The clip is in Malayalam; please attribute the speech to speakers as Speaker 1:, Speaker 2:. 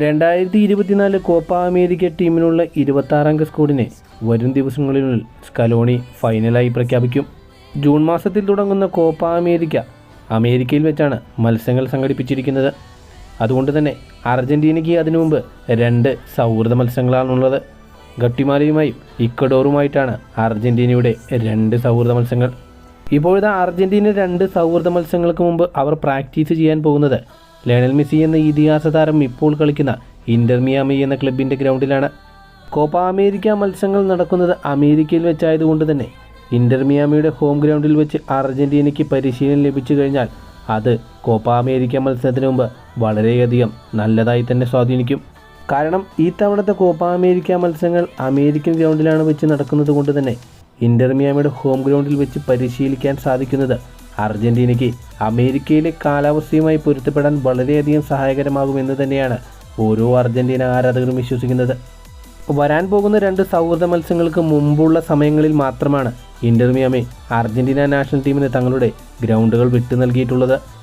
Speaker 1: രണ്ടായിരത്തി ഇരുപത്തിനാല് കോപ്പ അമേരിക്ക ടീമിനുള്ള ഇരുപത്താറംഗ സ്കോഡിനെ വരും ദിവസങ്ങളിനുള്ളിൽ സ്കലോണി ഫൈനലായി പ്രഖ്യാപിക്കും. ജൂൺ മാസത്തിൽ തുടങ്ങുന്ന കോപ്പ അമേരിക്ക അമേരിക്കയിൽ വെച്ചാണ് മത്സരങ്ങൾ സംഘടിപ്പിച്ചിരിക്കുന്നത്. അതുകൊണ്ട് തന്നെ അർജന്റീനയ്ക്ക് അതിനു മുമ്പ് രണ്ട് സൗഹൃദ മത്സരങ്ങളാണുള്ളത്. ഗട്ടിമാലയുമായും ഇക്കഡോറുമായിട്ടാണ് അർജന്റീനയുടെ രണ്ട് സൗഹൃദ മത്സരങ്ങൾ. ഇപ്പോഴത്തെ അർജന്റീന രണ്ട് സൗഹൃദ മത്സരങ്ങൾക്ക് മുമ്പ് അവർ പ്രാക്ടീസ് ചെയ്യാൻ പോകുന്നത് ലയണൽ മെസ്സി എന്ന ഇതിഹാസ താരം ഇപ്പോൾ കളിക്കുന്ന ഇന്റർ മിയാമി എന്ന ക്ലബിന്റെ ഗ്രൗണ്ടിലാണ്. കോപ്പ അമേരിക്ക മത്സരങ്ങൾ നടക്കുന്നത് അമേരിക്കയിൽ വെച്ചായതുകൊണ്ട് തന്നെ ഇന്റർ മിയാമിയുടെ ഹോം ഗ്രൗണ്ടിൽ വെച്ച് അർജന്റീനയ്ക്ക് പരിശീലനം ലഭിച്ചു കഴിഞ്ഞാൽ അത് കോപ്പ അമേരിക്ക മത്സരത്തിന് മുമ്പ് വളരെയധികം നല്ലതായി തന്നെ സ്വാധീനിക്കും. കാരണം ഈ തവണത്തെ കോപ്പ അമേരിക്ക മത്സരങ്ങൾ അമേരിക്കൻ ഗ്രൗണ്ടിലാണ് വെച്ച് നടക്കുന്നത് കൊണ്ട് തന്നെ ഇന്റർ മിയാമിയുടെ ഹോം ഗ്രൗണ്ടിൽ വെച്ച് പരിശീലിക്കാൻ സാധിക്കുന്നത് അർജന്റീനയ്ക്ക് അമേരിക്കയിലെ കാലാവസ്ഥയുമായി പൊരുത്തപ്പെടാൻ വളരെയധികം സഹായകരമാകുമെന്ന് തന്നെയാണ് ഓരോ അർജന്റീന ആരാധകരും വിശ്വസിക്കുന്നത്. വരാൻ പോകുന്ന രണ്ട് സൗഹൃദ മത്സരങ്ങൾക്ക് മുമ്പുള്ള സമയങ്ങളിൽ മാത്രമാണ് ഇന്റർമിയാമി അർജന്റീന നാഷണൽ ടീമിന് തങ്ങളുടെ ഗ്രൗണ്ടുകൾ വിട്ടു നൽകിയിട്ടുള്ളത്.